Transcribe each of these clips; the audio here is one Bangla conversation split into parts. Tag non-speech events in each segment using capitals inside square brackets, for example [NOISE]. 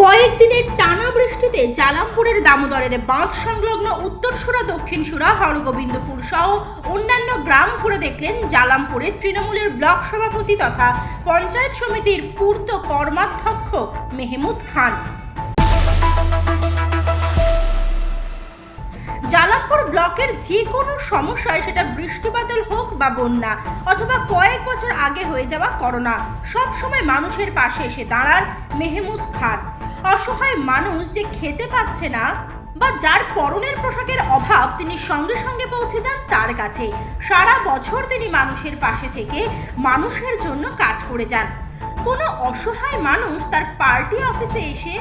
কয়েকদিনের টানা বৃষ্টিতে জালামপুরের দামোদরের বাঁধ সংলগ্ন উত্তর সুরা, দক্ষিণ সুরা, হরগোবিন্দপুর সহ অন্যান্য গ্রাম ঘুরে দেখলেন জালামপুরের তৃণমূলের ব্লক সভাপতি তথা পঞ্চায়েত সমিতির পূর্ত কর্মাধ্যক্ষ মেহমুদ খান। ব্লকের যে কোনো সমস্যায় সেটা বৃষ্টিবাদল হোক বা বন্যা, অথবা কয়েক বছর আগে হয়ে যাওয়া করোনা, সব সময় মানুষের পাশে এসে দাঁড়ান মেহমুদ খান। অসহায় মানুষ যে খেতে পাচ্ছে না বা যার পরনের পোশাকের অভাব তিনি সঙ্গে সঙ্গে পৌঁছে যান তার কাছে। সারা বছর তিনি মানুষের পাশে থেকে মানুষের জন্য কাজ করে যান। কোনো অসহায় মানুষ তার পার্টি অফিসে এসে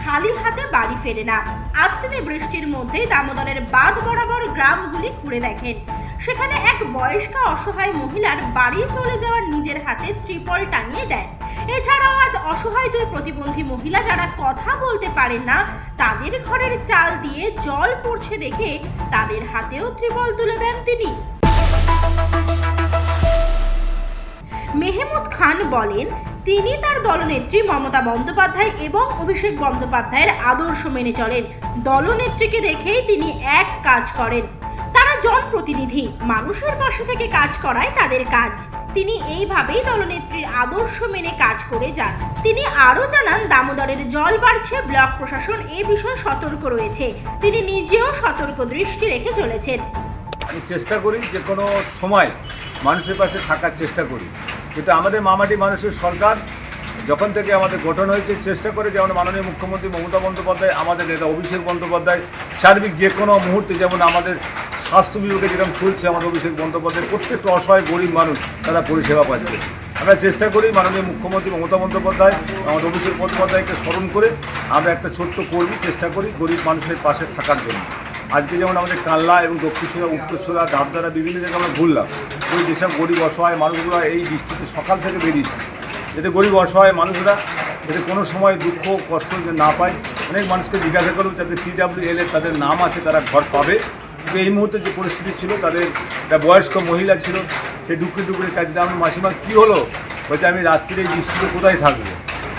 খালি হাতে বাড়ি ফেরে না। আজ তিনি বৃষ্টির মধ্যে দামোদরের বাঁধ বরাবর গ্রামগুলি ঘুরে দেখেন। সেখানে এক বয়স্কা অসহায় মহিলার বাড়ি চলে যাওয়ার নিজের হাতে ত্রিপল টাঙিয়ে দেন এছাড়াও আজ অসহায় দুই প্রতিবন্ধী মহিলা যারা কথা বলতে পারেন না, তাদের ঘরের চাল দিয়ে জল পড়ছে দেখে তাদের হাতেও ত্রিপল তুলে দেন তিনি। মেহমুদ খান বলেন তিনি তার দলনেত্রী মমতা বন্দ্যোপাধ্যায় এবং অভিষেক বন্দ্যোপাধ্যায়ের আদর্শ মেনে চলেন। দলনেত্রীকে দেখেই তিনি এক কাজ করেন। তারা জনপ্রতিনিধি, মানুষের পাশে থেকে কাজ করায় তাদের কাজ। তিনি এইভাবেই দলনেত্রীর আদর্শ মেনে কাজ করে যান। তিনি আরও জানান, দামোদরের জল বাড়ছে, ব্লক প্রশাসন এ বিষয়ে সতর্ক রয়েছে। তিনি নিজেও সতর্ক দৃষ্টি রেখে চলেছেন। চেষ্টা করি যে কোনো সময় মানুষের পাশে থাকার চেষ্টা করি। কিন্তু আমাদের মামাটি মানুষের সরকার যখন থেকে আমাদের গঠন হয়েছে, চেষ্টা করে যেমন মাননীয় মুখ্যমন্ত্রী মমতা বন্দ্যোপাধ্যায়, আমাদের নেতা অভিষেক বন্দ্যোপাধ্যায়, সার্বিক যে কোনো মুহূর্তে যেমন আমাদের স্বাস্থ্য বিভাগে যেরকম চলছে আমাদের অভিষেক বন্দ্যোপাধ্যায়, প্রত্যেকটা অসহায় গরিব মানুষ তারা পরিষেবা পাচ্ছে। আমরা চেষ্টা করি মাননীয় মুখ্যমন্ত্রী মমতা বন্দ্যোপাধ্যায়, আমাদের অভিষেক বন্দ্যোপাধ্যায়কে স্মরণ করে আমরা একটা ছোট্ট কর্মী চেষ্টা করি গরিব মানুষের পাশে থাকার জন্য। আজকে যেমন আমাদের কাল্লা এবং দক্ষিণসুরা উত্তরসুরা ধাপধারা বিভিন্ন জায়গায় আমরা ঘুরলাম। ওই যেসব গরিব অসহায় মানুষগুলো এই বৃষ্টিতে সকাল থেকে বেরিয়েছে। যাতে গরিব অসহায় মানুষরা যাতে কোনো সময় দুঃখ, কষ্ট যে না পায়। অনেক মানুষকে জিজ্ঞাসা করব যাতে পিডাব্লিউ এল তাদের নাম আছে, তারা ঘর পাবে। কিন্তু এই মুহূর্তে যে পরিস্থিতি ছিল, তাদের একটা বয়স্ক মহিলা ছিল, সে ডুকরে ডুকরে কাজে আমার মাসিমা, কী হলো? বলছে, আমি রাত্রিরে এই বৃষ্টিতে কোথায় থাকব?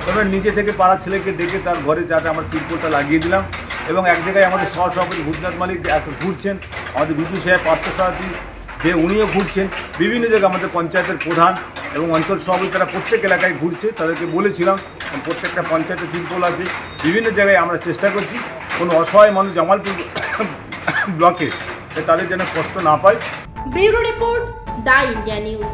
তবে নিজে থেকে পাড়ার ছেলেকে ডেকে তার ঘরে যাতে আমরা তিরপলটা লাগিয়ে দিলাম। এবং এক জায়গায় আমাদের সহ সভাপতি ভূতনাথ মালিক ঘুরছেন, আমাদের বিজু সাহেব পার্থসারথী যে উনিও ঘুরছেন। বিভিন্ন জায়গায় আমাদের পঞ্চায়েতের প্রধান এবং অঞ্চল সভাপতি, তারা প্রত্যেক এলাকায় ঘুরছে। তাদেরকে বলেছিলাম প্রত্যেকটা পঞ্চায়েতে তিরপল আছে, বিভিন্ন জায়গায় আমরা চেষ্টা করছি। কোনো অসহায় মানুষ জামালপুর [COUGHS] ব্লকে তাদের যেন কষ্ট না পায়। Bureau report, the India news.